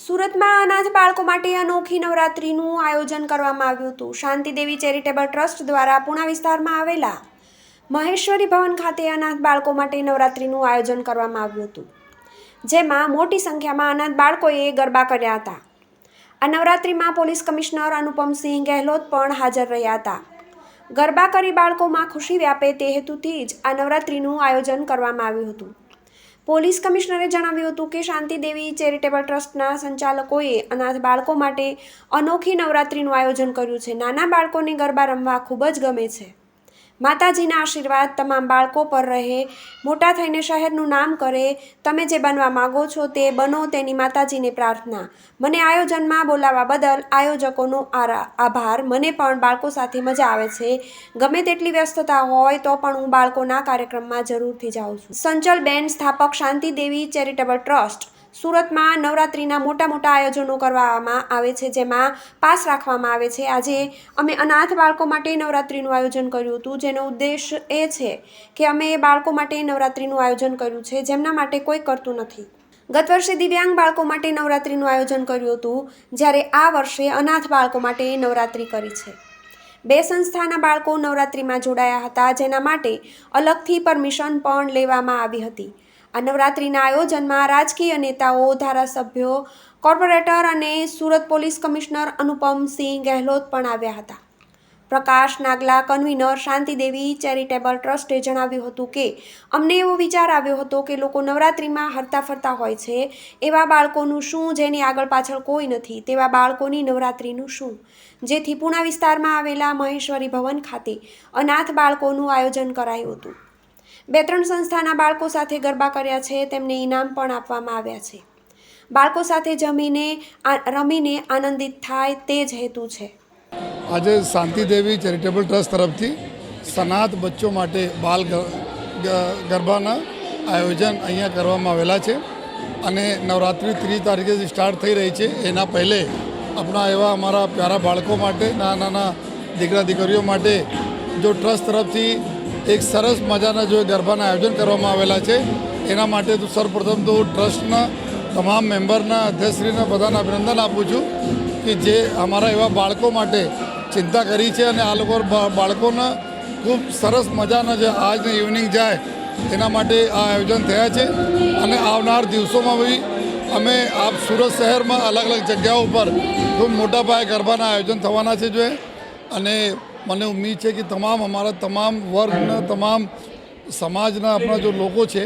સુરતમાં અનાથ બાળકો માટે અનોખી નવરાત્રિનું આયોજન કરવામાં આવ્યું હતું. શાંતિદેવી ચેરિટેબલ ટ્રસ્ટ દ્વારા પુણા વિસ્તારમાં આવેલા મહેશ્વરી ભવન ખાતે અનાથ બાળકો માટે નવરાત્રિનું આયોજન કરવામાં આવ્યું હતું. જેમાં મોટી સંખ્યામાં અનાથ બાળકોએ ગરબા કર્યા હતા. આ નવરાત્રિમાં પોલીસ કમિશનર અનુપમસિંહ ગેહલોત પણ હાજર રહ્યા હતા. ગરબા કરી બાળકોમાં ખુશી વ્યાપે તે હેતુથી જ આ નવરાત્રિનું આયોજન કરવામાં આવ્યું હતું. પોલીસ કમિશનરે જણાવ્યું હતું કે શાંતિદેવી ચેરિટેબલ ટ્રસ્ટના સંચાલકોએ અનાથ બાળકો માટે અનોખી નવરાત્રિનું આયોજન કર્યું છે. નાના બાળકોને ગરબા રમવા ખૂબ જ ગમે છે. માતાજીના આશીર્વાદ તમામ બાળકો પર રહે, મોટા થઈને શહેરનું નામ કરે, તમે જે બનવા માગો છો તે બનો તેની માતાજીને પ્રાર્થના. મને આયોજનમાં બોલાવવા બદલ આયોજકોનો આભાર. મને પણ બાળકો સાથે મજા આવે છે. ગમે તેટલી વ્યસ્તતા હોય તો પણ હું બાળકોના કાર્યક્રમમાં જરૂરથી જાઉં છું. સંચલબેન સ્થાપક શાંતિદેવી ચેરિટેબલ ટ્રસ્ટ. સુરતમાં નવરાત્રિના મોટા મોટા આયોજનો કરવામાં આવે છે, જેમાં પાસ રાખવામાં આવે છે. આજે અમે અનાથ બાળકો માટે નવરાત્રિનું આયોજન કર્યું હતું. જેનો ઉદ્દેશ એ છે કે અમે બાળકો માટે નવરાત્રિનું આયોજન કર્યું છે, જેમના માટે કોઈ કરતું નથી. ગત વર્ષે દિવ્યાંગ બાળકો માટે નવરાત્રિનું આયોજન કર્યું હતું, જ્યારે આ વર્ષે અનાથ બાળકો માટે નવરાત્રિ કરી છે. બે સંસ્થાના બાળકો નવરાત્રિમાં જોડાયા હતા, જેના માટે અલગથી પરમિશન પણ લેવામાં આવી હતી. આ નવરાત્રિના આયોજનમાં રાજકીય નેતાઓ, ધારાસભ્યો, કોર્પોરેટર અને સુરત પોલીસ કમિશનર અનુપમસિંહ ગેહલોત પણ આવ્યા હતા. પ્રકાશ નાગલા, કન્વીનર શાંતિદેવી ચેરિટેબલ ટ્રસ્ટે જણાવ્યું હતું કે, અમને એવો વિચાર આવ્યો હતો કે લોકો નવરાત્રિમાં હરતા ફરતા હોય છે. એવા બાળકોનું શું જેની આગળ પાછળ કોઈ નથી, તેવા બાળકોની નવરાત્રિનું શું? જેથી પુણા વિસ્તારમાં આવેલા મહેશ્વરી ભવન ખાતે અનાથ બાળકોનું આયોજન કરાયું હતું. બે ત્રણ સંસ્થાના બાળકો સાથે ગરબા કર્યા છે, તેમને ઇનામ પણ આપવામાં આવ્યા છે. બાળકો સાથે જમીને રમીને આનંદિત થાય તે જ હેતુ છે. આજે શાંતિદેવી ચેરિટેબલ ટ્રસ્ટ તરફથી સનાથ બચ્ચો માટે બાલ ગરબાના આયોજન અહીંયા કરવામાં આવેલા છે અને નવરાત્રિ ત્રીસ તારીખે સ્ટાર્ટ થઈ રહી છે, એના પહેલે આપણા એવા અમારા પ્યારા બાળકો માટે નાના નાના દીકરા દીકરીઓ માટે જો ટ્રસ્ટ તરફથી એક સરસ મજાના જો ગરબાના આયોજન કરવામાં આવેલા છે. એના માટે તો સૌપ્રથમ તો ટ્રસ્ટના તમામ મેમ્બરના અધ્યક્ષશ્રીને બધાને અભિનંદન આપું છું કે જે અમારા એવા બાળકો માટે ચિંતા કરી છે અને આ લોકો બાળકોને ખૂબ સરસ મજાના જે આજની ઇવનિંગ જાય એના માટે આ આયોજન થયા છે. અને આવનાર દિવસોમાં બી અમે આપ સુરત શહેરમાં અલગ અલગ જગ્યાઓ ઉપર ખૂબ મોટા પાયે ગરબાના આયોજન થવાના છે જો. અને મને ઉમ્મીદ છે કે તમામ અમારા તમામ વર્ગના, તમામ સમાજના આપણા જો લોકો છે,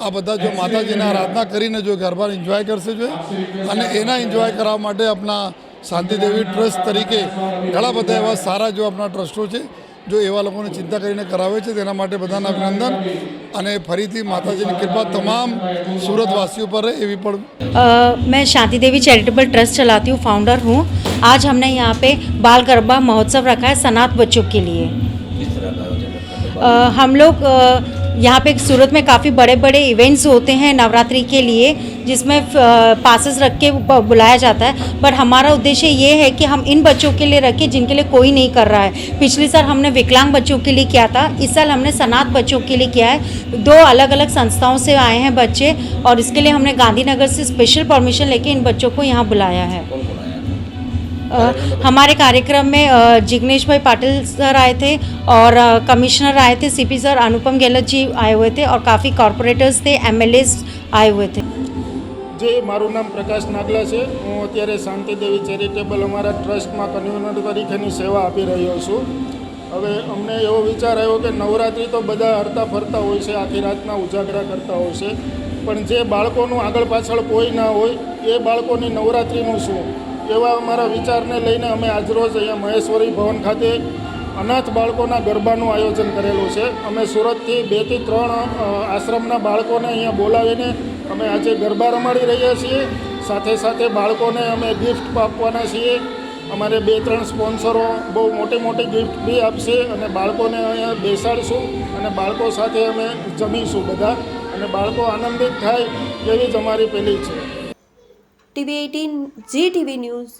આ બધા જો માતાજીના આરાધના કરીને જો ગરબા એન્જોય કરશે જો, અને એના એન્જોય કરવા માટે આપણા શાંતિદેવી ટ્રસ્ટ તરીકે ઘણા બધા એવા સારા જો આપણા ટ્રસ્ટો છે જો એવા લોકોને ચિંતા કરીને કરાવે છે તેના માટે બધાને અભિનંદન અને ફરીથી માતાજીની કૃપા તમામ સુરતવાસીઓ પર રહે એવી પણ अ, मैं शांति देवी चैरिटेबल ट्रस्ट चलाती हूँ फाउंडर हूँ आज हमने यहाँ पे बाल गरबा महोत्सव रखा है सनात बच्चों के लिए अ, हम लोग अ, यहाँ पे सूरत में काफ़ी बड़े बड़े इवेंट्स होते हैं नवरात्रि के लिए, जिसमें पासेस रख के बुलाया जाता है। पर हमारा उद्देश्य ये है कि हम इन बच्चों के लिए रखें, जिनके लिए कोई नहीं कर रहा है। पिछले साल हमने विकलांग बच्चों के लिए किया था, इस साल हमने सनात बच्चों के लिए किया है। दो अलग अलग संस्थाओं से आए हैं बच्चे, और इसके लिए हमने गांधीनगर से स्पेशल परमिशन लेके इन बच्चों को यहाँ बुलाया है। हमारे कार्यक्रम में अ, जिग्नेश भाई पाटिल सर आए थे और अ, कमिश्नर आए थे सीपी सर अनुपम गहलोत जी आए हुए थे और काफ़ी कॉरपोरेटर्स थे एमएलएस आए हुए थे જે મારું નામ પ્રકાશ નાગલા છે હું અત્યારે શાંતિદેવી ચેરિટેબલ અમારા ટ્રસ્ટમાં કન્વીનર તરીકેની સેવા આપી રહ્યો છું હવે અમને એવો વિચાર આવ્યો કે નવરાત્રિ તો બધા હરતા ફરતા હોય છે આખી રાતના ઉજાગરા કરતા હોય છે પણ જે બાળકોનું આગળ પાછળ કોઈ ના હોય એ બાળકોની નવરાત્રિનું શું એવા અમારા વિચારને લઈને અમે આજરોજ અહીંયા મહેશ્વરી ભવન ખાતે અનાથ બાળકોના ગરબાનું આયોજન કરેલું છે. અમે સુરતથી બેથી ત્રણ આશ્રમના બાળકોને અહીંયા બોલાવીને અમે આજે ગરબા રમાડી રહ્યા છીએ. સાથે સાથે બાળકોને અમે ગિફ્ટ આપવાના છીએ. અમારે બે ત્રણ સ્પોન્સરો બહુ મોટી મોટી ગિફ્ટ બી આપશે અને બાળકોને અહીંયા બેસાડશું અને બાળકો સાથે અમે જમીશું બધા અને બાળકો આનંદિત થાય એવી જ અમારી પેલી છે. TV eighteen G TV news.